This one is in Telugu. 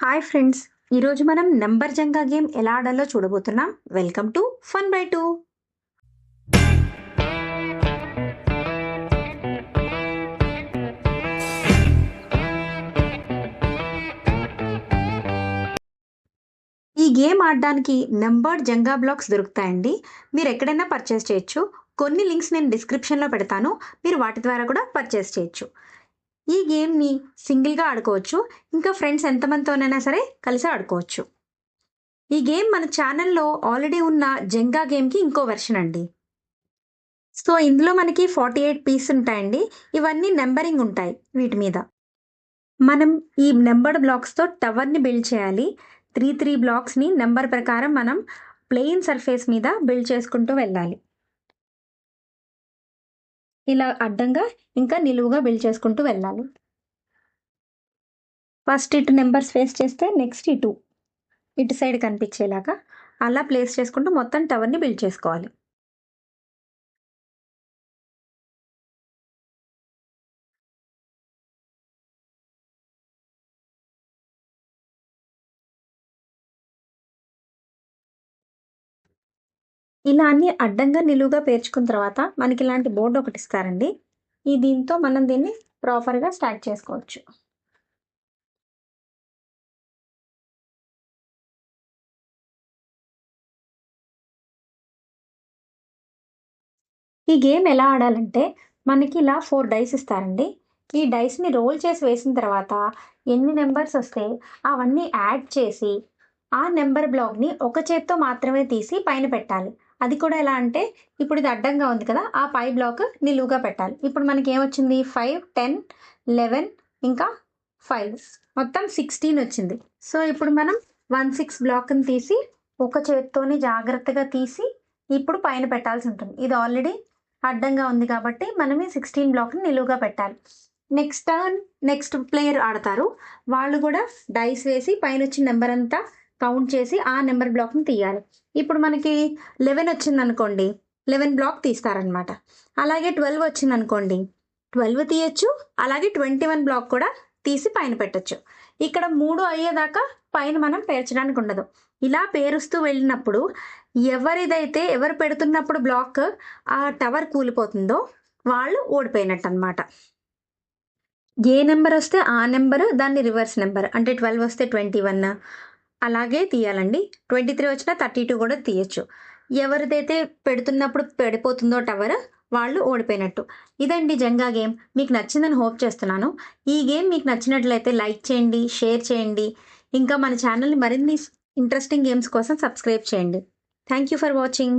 హాయ్ ఫ్రెండ్స్ ఈరోజు మనం నంబర్ జంగా గేమ్ ఎలా ఆడాలో చూడబోతున్నాం. Welcome to fun by two. ఈ గేమ్ ఆడడానికి నెంబర్డ్ జంగా బ్లాక్స్ దొరుకుతాయండి. మీరు ఎక్కడైనా పర్చేస్ చేయొచ్చు. కొన్ని లింక్స్ నేను డిస్క్రిప్షన్లో పెడతాను. మీరు వాటి ద్వారా కూడా పర్చేస్ చేయొచ్చు. ఈ గేమ్ని సింగిల్గా ఆడుకోవచ్చు. ఇంకా ఫ్రెండ్స్ ఎంతమందితోనైనా సరే కలిసి ఆడుకోవచ్చు. ఈ గేమ్ మన ఛానల్లో ఆల్రెడీ ఉన్న జంగా గేమ్కి ఇంకో వెర్షన్ అండి. సో ఇందులో మనకి ఫార్టీ ఎయిట్ పీస్ ఉంటాయండి. ఇవన్నీ నెంబరింగ్ ఉంటాయి వీటి మీద. మనం ఈ నెంబర్డ్ బ్లాక్స్తో టవర్ని బిల్డ్ చేయాలి. త్రీ త్రీ బ్లాక్స్ని నెంబర్ ప్రకారం మనం ప్లెయిన్ సర్ఫేస్ మీద బిల్డ్ చేసుకుంటూ వెళ్ళాలి. ఇలా అడ్డంగా ఇంకా నిలువుగా బిల్డ్ చేసుకుంటూ వెళ్ళాలి. ఫస్ట్ ఇటు నెంబర్స్ ఫేస్ చేస్తే నెక్స్ట్ ఇటు ఇటు సైడ్ కనిపించేలాగా అలా ప్లేస్ చేసుకుంటూ మొత్తం టవర్ని బిల్డ్ చేసుకోవాలి. ఇలా అన్ని అడ్డంగా నిలువుగా పేర్చుకున్న తర్వాత మనకి ఇలాంటి బోర్డు ఒకటి ఇస్తారండి. ఈ దీంతో మనం దీన్ని ప్రాపర్గా స్టార్ట్ చేసుకోవచ్చు. ఈ గేమ్ ఎలా ఆడాలంటే మనకి ఇలా ఫోర్ డైస్ ఇస్తారండి. ఈ డైస్ని రోల్ చేసి వేసిన తర్వాత ఎన్ని నెంబర్స్ వస్తే అవన్నీ యాడ్ చేసి ఆ నెంబర్ బ్లాక్ని ఒక చేత్తో మాత్రమే తీసి పైన పెట్టాలి. అది కూడా ఎలా అంటే ఇప్పుడు ఇది అడ్డంగా ఉంది కదా ఆ పై బ్లాక్ నిలువుగా పెట్టాలి. ఇప్పుడు మనకి ఏమొచ్చింది? ఫైవ్ టెన్ లెవెన్ ఇంకా ఫైవ్. మొత్తం సిక్స్టీన్ వచ్చింది. సో ఇప్పుడు మనం వన్ సిక్స్ బ్లాక్ని తీసి ఒక చేత్తోని జాగ్రత్తగా తీసి ఇప్పుడు పైన పెట్టాల్సి ఉంటుంది. ఇది ఆల్రెడీ అడ్డంగా ఉంది కాబట్టి మనం ఈ సిక్స్టీన్ బ్లాక్ని నిలువుగా పెట్టాలి. నెక్స్ట్ టర్న్ నెక్స్ట్ ప్లేయర్ ఆడతారు. వాళ్ళు కూడా డైస్ వేసి పైన వచ్చిన నెంబర్ అంతా కౌంట్ చేసి ఆ నెంబర్ బ్లాక్ని తీయాలి. ఇప్పుడు మనకి లెవెన్ వచ్చింది అనుకోండి లెవెన్ బ్లాక్ తీస్తారనమాట. అలాగే ట్వెల్వ్ వచ్చింది అనుకోండి ట్వెల్వ్ తీయచ్చు అలాగే ట్వంటీ వన్ బ్లాక్ కూడా తీసి పైన పెట్టచ్చు. ఇక్కడ మూడు అయ్యేదాకా పైన మనం పేర్చడానికి ఉండదు. ఇలా పేరుస్తూ వెళ్ళినప్పుడు ఎవరిదైతే ఎవరు పెడుతున్నప్పుడు బ్లాక్ ఆ టవర్ కూలిపోతుందో వాళ్ళు ఓడిపోయినట్టు అనమాట ఏ నెంబర్ వస్తే ఆ నెంబర్ దాన్ని రివర్స్ నెంబర్ అంటే ట్వెల్వ్ వస్తే ట్వంటీ వన్ అలాగే తీయాలండి. ట్వంటీ త్రీ వచ్చినా థర్టీ టూ కూడా తీయచ్చు. ఎవరిదైతే పెడుతున్నప్పుడు పెడిపోతుందో టవర్ వాళ్ళు ఓడిపోయినట్టు. ఇదండి జంగా గేమ్. మీకు నచ్చిందని హోప్ చేస్తున్నాను. ఈ గేమ్ మీకు నచ్చినట్లయితే లైక్ చేయండి షేర్ చేయండి. ఇంకా మన ఛానల్ని మరిన్ని ఇంట్రెస్టింగ్ గేమ్స్ కోసం సబ్స్క్రైబ్ చేయండి. Thank you for watching.